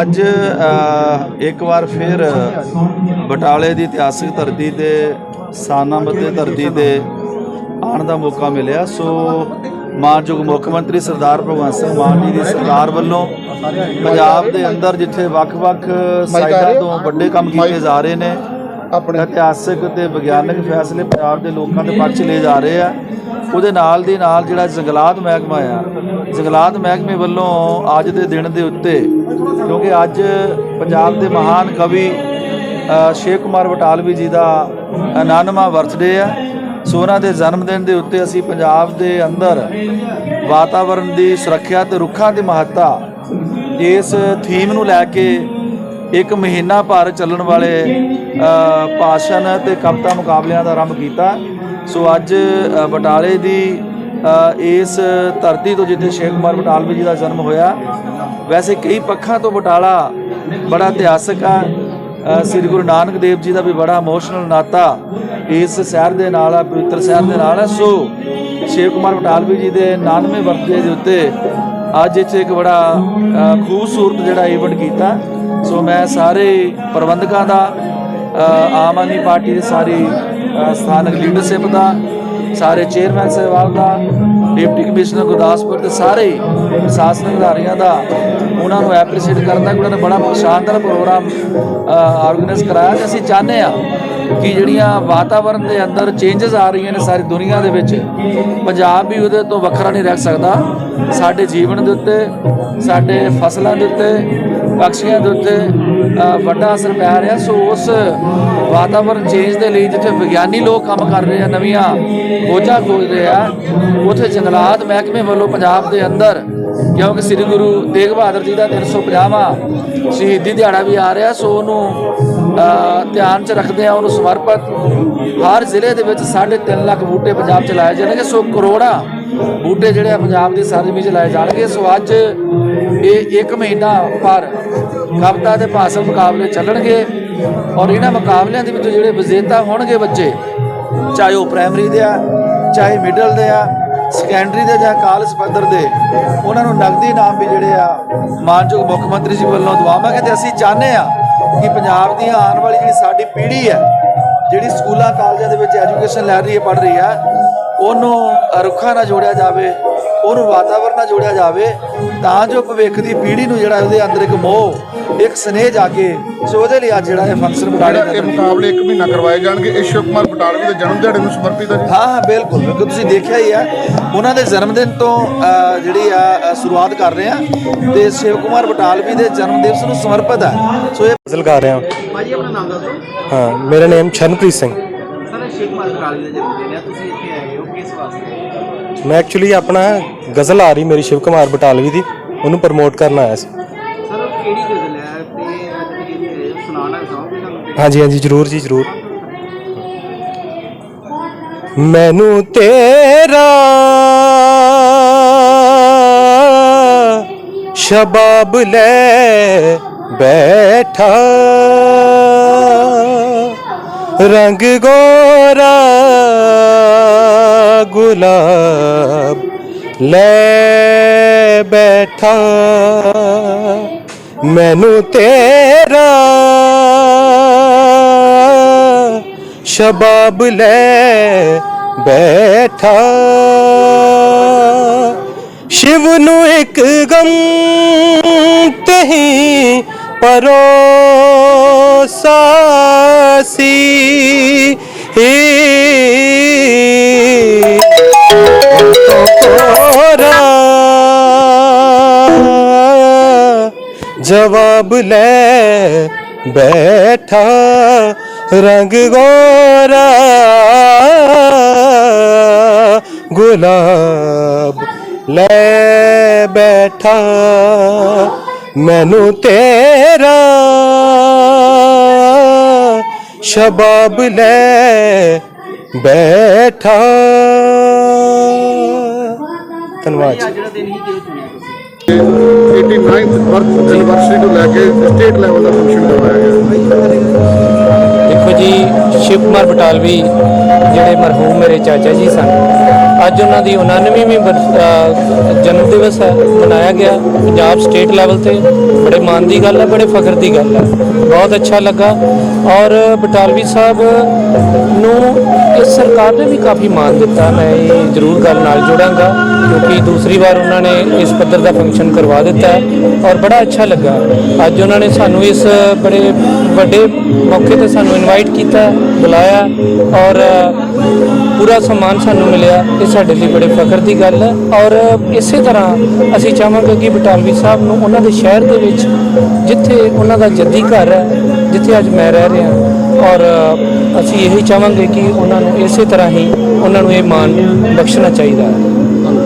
ਅੱਜ ਇੱਕ ਵਾਰ ਫਿਰ ਬਟਾਲੇ ਦੀ ਇਤਿਹਾਸਕ ਧਰਤੀ ਤੇ ਸਾਨਾਮਤ ਧਰਤੀ ਤੇ ਆਉਣ ਦਾ ਮੌਕਾ ਮਿਲਿਆ। ਸੋ ਮਾਨਯੋਗ ਮੁੱਖ ਮੰਤਰੀ ਸਰਦਾਰ ਭਗਵੰਤ ਸਿੰਘ ਮਾਨ ਜੀ ਦੀ ਸਰਕਾਰ ਵੱਲੋਂ ਪੰਜਾਬ ਦੇ ਅੰਦਰ ਜਿੱਥੇ ਵੱਖ-ਵੱਖ ਸਾਈਡਾਂ ਤੋਂ ਵੱਡੇ ਕੰਮ ਕੀਤੇ ਜਾ ਰਹੇ ਨੇ ਆਪਣੇ ਇਤਿਹਾਸਕ ਤੇ ਵਿਗਿਆਨਕ ਫੈਸਲੇ ਪੰਜਾਬ ਦੇ ਲੋਕਾਂ ਦੇ ਪੱਖ 'ਚ ਲਏ ਜਾ ਰਹੇ ਆ। ਉਹਦੇ ਨਾਲ ਦੀ ਨਾਲ ਜਿਹੜਾ ਜੰਗਲਾਤ ਮਹਿਕਮਾ ਆ ਜੰਗਲਾਤ ਮਹਿਕਮੇ ਵੱਲੋਂ ਅੱਜ ਦੇ ਦਿਨ ਦੇ ਉੱਤੇ ਕਿਉਂਕਿ ਅੱਜ ਪੰਜਾਬ ਦੇ ਮਹਾਨ ਕਵੀ ਅ, ਸ਼ੇਖ ਕੁਮਾਰ ਬਟਾਲਵੀ ਜੀ ਦਾ 99ਵਾਂ ਬਰਥਡੇ ਆ। ਸੋ ਉਹਨਾਂ ਦੇ ਜਨਮ ਦਿਨ ਦੇ ਉੱਤੇ ਅਸੀਂ ਪੰਜਾਬ ਦੇ ਅੰਦਰ ਵਾਤਾਵਰਣ ਦੀ ਸੁਰੱਖਿਆ ਤੇ ਰੁੱਖਾਂ ਦੀ ਮਹੱਤਤਾ ਇਸ ਥੀਮ ਨੂੰ ਲੈ ਕੇ ਇੱਕ ਮਹੀਨਾ ਭਰ ਚੱਲਣ ਵਾਲੇ ਭਾਸ਼ਣ ਤੇ ਕਵਿਤਾ ਮੁਕਾਬਲਿਆਂ ਦਾ ਆਰੰਭ ਕੀਤਾ। ਸੋ ਅੱਜ ਬਟਾਲੇ ਦੀ ਇਸ ਧਰਤੀ ਤੋਂ ਜਿੱਥੇ ਸ਼ੇਖ ਕੁਮਾਰ ਬਟਾਲਵੀ ਜੀ ਦਾ ਜਨਮ ਹੋਇਆ, ਵੈਸੇ ਕਈ ਪੱਖਾਂ ਤੋਂ ਬਟਾਲਾ ਬੜਾ ਇਤਿਹਾਸਕ ਆ। ਸ੍ਰੀ ਗੁਰੂ ਨਾਨਕ ਦੇਵ ਜੀ ਦਾ ਵੀ ਬੜਾ ਇਮੋਸ਼ਨਲ ਨਾਤਾ ਇਸ ਸ਼ਹਿਰ ਦੇ ਨਾਲ ਆ, ਪਵਿੱਤਰ ਸ਼ਹਿਰ ਦੇ ਨਾਲ ਹੈ ਸੋ ਸ਼ੇਖ ਕੁਮਾਰ ਬਟਾਲਵੀ ਜੀ ਦੇ 99ਵੇਂ ਬਰਥਡੇ ਦੇ ਉੱਤੇ ਅੱਜ ਇੱਥੇ ਇੱਕ ਬੜਾ ਖੂਬਸੂਰਤ ਜਿਹੜਾ ਇਵੈਂਟ ਕੀਤਾ। ਸੋ ਮੈਂ ਸਾਰੇ ਪ੍ਰਬੰਧਕਾਂ ਦਾ ਆਮ ਆਦਮੀ ਪਾਰਟੀ ਦੀ ਸਾਰੀ ਸਥਾਨਕ ਲੀਡਰਸ਼ਿਪ ਦਾ, ਸਾਰੇ ਚੇਅਰਮੈਨ ਸਾਹਿਬਾਨ ਦਾ ਡਿਪਟੀ ਕਮਿਸ਼ਨਰ ਗੁਰਦਾਸਪੁਰ ਦੇ ਸਾਰੇ ਹੀ ਪ੍ਰਸ਼ਾਸਨਿਕ ਅਧਿਕਾਰੀਆਂ ਦਾ, ਉਹਨਾਂ ਨੂੰ ਐਪਰੀਸ਼ੀਏਟ ਕਰਦਾ ਕਿ ਉਹਨਾਂ ਨੇ ਬੜਾ ਸ਼ਾਨਦਾਰ ਪ੍ਰੋਗਰਾਮ ਆਰਗੇਨਾਈਜ਼ ਕਰਾਇਆ ਤੇ ਅਸੀਂ ਚਾਹੁੰਦੇ ਆ ਕਿ ਜਿਹੜੀਆਂ ਵਾਤਾਵਰਣ ਦੇ ਅੰਦਰ ਚੇਂਜਸ ਆ ਰਹੀਆਂ ਨੇ ਸਾਰੀ ਦੁਨੀਆ ਦੇ ਵਿੱਚ, ਪੰਜਾਬ ਵੀ ਉਹਦੇ ਤੋਂ ਵੱਖਰਾ ਨਹੀਂ ਰਹਿ ਸਕਦਾ। ਸਾਡੇ ਜੀਵਨ ਦੇ ਉੱਤੇ, ਸਾਡੇ ਫਸਲਾਂ ਦੇ ਉੱਤੇ ਪਕਸ਼ੀਆਂ ਦੇ ਉੱਤੇ ਵੱਡਾ ਅਸਰ ਪੈ ਰਿਹਾ। ਸੋ ਉਸ ਵਾਤਾਵਰਣ ਚੇਂਜ ਦੇ ਲਈ ਜਿੱਥੇ ਵਿਗਿਆਨੀ ਲੋਕ ਕੰਮ ਕਰ ਰਹੇ ਆ, ਨਵੀਆਂ ਖੋਜਾਂ ਖੋਜ ਰਹੇ ਆ, ਉੱਥੇ ਜੰਗਲਾਤ ਮਹਿਕਮੇ ਵੱਲੋਂ ਪੰਜਾਬ ਦੇ ਅੰਦਰ, ਕਿਉਂਕਿ ਸ੍ਰੀ ਗੁਰੂ ਤੇਗ ਬਹਾਦਰ ਜੀ ਦਾ 350ਵਾਂ ਸ਼ਹੀਦੀ ਦਿਹਾੜਾ ਵੀ ਆ ਰਿਹਾ, ਸੋ ਉਹਨੂੰ ਧਿਆਨ ਚ ਰੱਖਦੇ ਆ, ਉਹਨੂੰ ਸਮਰਪਿਤ। ਹਰ ਜ਼ਿਲ੍ਹੇ ਦੇ ਵਿੱਚ 3.5 ਲੱਖ ਬੂਟੇ ਪੰਜਾਬ ਚ ਲਾਏ ਜਾਣਗੇ, ਸੋ ਕਰੋੜਾਂ ਬੂਟੇ ਜਿਹੜੇ ਆ ਪੰਜਾਬ ਦੀ ਸਰਜ਼ਮੀਨ ਚ ਲਾਏ ਜਾਣਗੇ। ਸੋ ਅੱਜ ਇਹ ਇੱਕ ਮਹੀਨਾ ਪਰ ਕਵਿਤਾ ਦੇ ਭਾਸ਼ਣ ਮੁਕਾਬਲੇ ਚੱਲਣਗੇ ਔਰ ਇਹਨਾਂ ਮੁਕਾਬਲਿਆਂ ਦੇ ਵਿੱਚ ਜਿਹੜੇ ਵਿਜੇਤਾ ਹੋਣਗੇ ਬੱਚੇ, ਚਾਹੇ ਉਹ ਪ੍ਰਾਇਮਰੀ ਦੇ ਆ, ਚਾਹੇ ਮਿਡਲ ਦੇ ਆ ਸੈਕੰਡਰੀ ਦੇ ਜਾਂ ਕਾਲਜ ਪੱਧਰ ਦੇ, ਉਹਨਾਂ ਨੂੰ ਨਗਦੀ ਇਨਾਮ ਵੀ ਜਿਹੜੇ ਆ, ਮਾਨਯੋਗ ਮੁੱਖ ਮੰਤਰੀ ਜੀ ਵੱਲੋਂ ਦਵਾਵਾਂਗੇ ਤੇ ਅਸੀਂ ਚਾਹੁੰਦੇ ਆ ਕਿ ਪੰਜਾਬ ਦੀ ਆਉਣ ਵਾਲੀ ਜਿਹੜੀ ਸਾਡੀ ਪੀੜ੍ਹੀ ਹੈ, ਜਿਹੜੀ ਸਕੂਲਾਂ, ਕਾਲਜਾਂ ਦੇ ਵਿੱਚ ਐਜੂਕੇਸ਼ਨ ਲੈ ਰਹੀ ਹੈ, ਪੜ੍ਹ ਰਹੀ ਹੈ, ਉਹਨੂੰ ਰੁੱਖਾਂ ਨਾਲ ਜੋੜਿਆ ਜਾਵੇ ਉਹਨੂੰ ਵਾਤਾਵਰਨ ਨਾਲ ਜੋੜਿਆ ਜਾਵੇ ਤਾਂ ਜੋ ਭਵਿੱਖ ਦੀ ਪੀੜ੍ਹੀ ਨੂੰ ਜਿਹੜਾ ਉਹਦੇ ਅੰਦਰ ਇੱਕ ਮੋਹ ਇੱਕ ਸਨੇਹ ਜਾਗੇ ਸੋ ਉਹਦੇ ਲਈ ਅੱਜ ਜਿਹੜਾ ਇਹ ਫੰਕਸ਼ਨ ਬਟਾਲੇ ਦੇ ਮੁਕਾਬਲੇ ਇੱਕ ਮਹੀਨਾ ਕਰਵਾਏ ਜਾਣਗੇ ਇਹ ਸ਼ਿਵ ਕੁਮਾਰ ਬਟਾਲਵੀ ਦੇ ਜਨਮ ਦਿਹਾੜੇ ਨੂੰ ਸਮਰਪਿਤ ਹੈ ਜੀ। ਹਾਂ ਹਾਂ ਬਿਲਕੁਲ ਬਿਲਕੁਲ ਤੁਸੀਂ ਦੇਖਿਆ ਹੀ ਹੈ। ਉਹਨਾਂ ਦੇ ਜਨਮ ਦਿਨ ਤੋਂ ਜਿਹੜੀ ਆ ਸ਼ੁਰੂਆਤ ਕਰ ਰਹੇ ਆ ਤੇ ਸ਼ਿਵ ਕੁਮਾਰ ਬਟਾਲਵੀ ਦੇ ਜਨਮ ਦਿਵਸ ਨੂੰ ਸਮਰਪਿਤ ਹੈ। ਸੋ ਇਹ ਗਜ਼ਲ ਗਾ ਰਿਹਾ ਭਾਜੀ ਆਪਣਾ ਨਾਮ ਦੱਸੋ। ਹਾਂ ਮੇਰਾ ਨਾਮ ਸ਼ਰਨਪ੍ਰੀਤ ਸਿੰਘ। ਸਰ ਸ਼ੇਖ ਮਾਜ਼ਰ ਅਲੀ ਦਾ ਜਨਮ ਦਿਨ ਹੈ। ਤੁਸੀਂ ਇੱਥੇ ਆਏ ਹੋ ਕਿਸ ਵਾਸਤੇ? ਮੈਂ ਐਕਚੁਅਲੀ ਆਪਣਾ ਗਜ਼ਲ ਆ ਰਹੀ ਮੇਰੀ ਸ਼ਿਵ ਕੁਮਾਰ ਬਟਾਲਵੀ ਦੀ ਉਹਨੂੰ ਪ੍ਰਮੋਟ ਕਰਨ ਆਇਆ ਸੀ। ਸਰ ਉਹ ਕਿਹੜੀ ਗਜ਼ਲ ਹੈ? ਤੇ ਸੁਣਾਉਣਾ ਚਾਹੋਗੇ ਸਾਨੂੰ ਹਾਂਜੀ ਹਾਂਜੀ ਜਰੂਰ ਜੀ ਜਰੂਰ। ਮੈਨੂੰ ਤੇਰਾ ਸ਼ਬਾਬ ਲੈ ਬੈਠਾ। ਰੰਗ ਗੋਰਾ ਗੁਲਾਬ ਲੈ ਬੈਠਾ। ਮੈਨੂੰ ਤੇਰਾ ਸ਼ਬਾਬ ਲੈ ਬੈਠਾ। ਸ਼ਿਵ ਨੂੰ ਇੱਕ ਗਮ ਤਹੀਂ ਪਰੋਸਾ ਸੀ ਜਵਾਬ ਲੈ ਬੈਠਾ ਰੰਗ ਗੋਰਾ ਗੁਲਾਬ ਲੈ ਬੈਠਾ ਮੈਨੂੰ ਤੇਰਾ ਸ਼ਬਾਬ ਲੈ ਬੈਠਾ। ਧੰਨਵਾਦ ਜੀ। ਅੱਜ ਜਿਹੜਾ 89th ਬਰਥ ਐਨਵਰਸਰੀ ਤੋਂ ਲੈ ਕੇ ਸਟੇਟ ਲੈਵਲ ਦਾ ਫੰਕਸ਼ਨ ਕਰਵਾਇਆ ਗਿਆ। ਜੀ ਸ਼ਿਵ ਕੁਮਾਰ ਬਟਾਲਵੀ ਜਿਹੜੇ ਮਰਹੂਮ ਮੇਰੇ ਚਾਚਾ ਜੀ ਸਨ। ਅੱਜ ਉਹਨਾਂ ਦੀ 99ਵੀਂ ਜਨਮ ਦਿਵਸ ਹੈ, ਮਨਾਇਆ ਗਿਆ ਪੰਜਾਬ ਸਟੇਟ ਲੈਵਲ ਤੇ। ਬੜੇ ਮਾਣ ਦੀ ਗੱਲ ਹੈ, ਬੜੇ ਫਖਰ ਦੀ ਗੱਲ ਹੈ। ਬਹੁਤ ਅੱਛਾ ਲੱਗਾ। ਔਰ ਬਟਾਲਵੀ ਸਾਹਿਬ ਨੂੰ ਇਸ ਸਰਕਾਰ ਨੇ ਵੀ ਕਾਫੀ ਮਾਣ ਦਿੱਤਾ। ਮੈਂ ਇਹ ਜ਼ਰੂਰ ਗੱਲ ਨਾਲ ਜੋੜਾਂਗਾ, ਕਿਉਂਕਿ ਦੂਸਰੀ ਵਾਰ ਉਹਨਾਂ ਨੇ ਇਸ ਪੱਧਰ ਦਾ ਫੰਕਸ਼ਨ ਕਰਵਾ ਦਿੱਤਾ ਹੈ ਔਰ ਬੜਾ ਅੱਛਾ ਲੱਗਾ। ਅੱਜ ਉਹਨਾਂ ਨੇ ਸਾਨੂੰ ਇਸ ਬੜੇ ਵੱਡੇ ਮੌਕੇ ਤੇ ਸਾਨੂੰ ਇਨਵਾਈਟ ਕੀਤਾ, ਬੁਲਾਇਆ ਔਰ ਪੂਰਾ ਸਨਮਾਨ ਸਾਨੂੰ ਮਿਲਿਆ। ਇਹ ਸਾਡੇ ਲਈ ਬੜੇ ਫਖਰ ਦੀ ਗੱਲ ਹੈ ਔਰ ਇਸੇ ਤਰ੍ਹਾਂ ਅਸੀਂ ਚਾਹਾਂਗੇ ਕਿ ਬਟਾਲਵੀ ਸਾਹਿਬ ਨੂੰ ਉਹਨਾਂ ਦੇ ਸ਼ਹਿਰ ਦੇ ਵਿੱਚ ਜਿੱਥੇ ਉਹਨਾਂ ਦਾ ਜੱਦੀ ਘਰ ਹੈ, ਜਿੱਥੇ ਅੱਜ ਮੈਂ ਰਹਿ ਰਿਹਾ ਔਰ ਅਸੀਂ ਇਹੀ ਚਾਹਾਂਗੇ ਕਿ ਉਹਨਾਂ ਨੂੰ ਇਸੇ ਤਰ੍ਹਾਂ ਹੀ ਉਹਨਾਂ ਨੂੰ ਇਹ ਮਾਣ ਬਖਸ਼ਣਾ ਚਾਹੀਦਾ ਹੈ।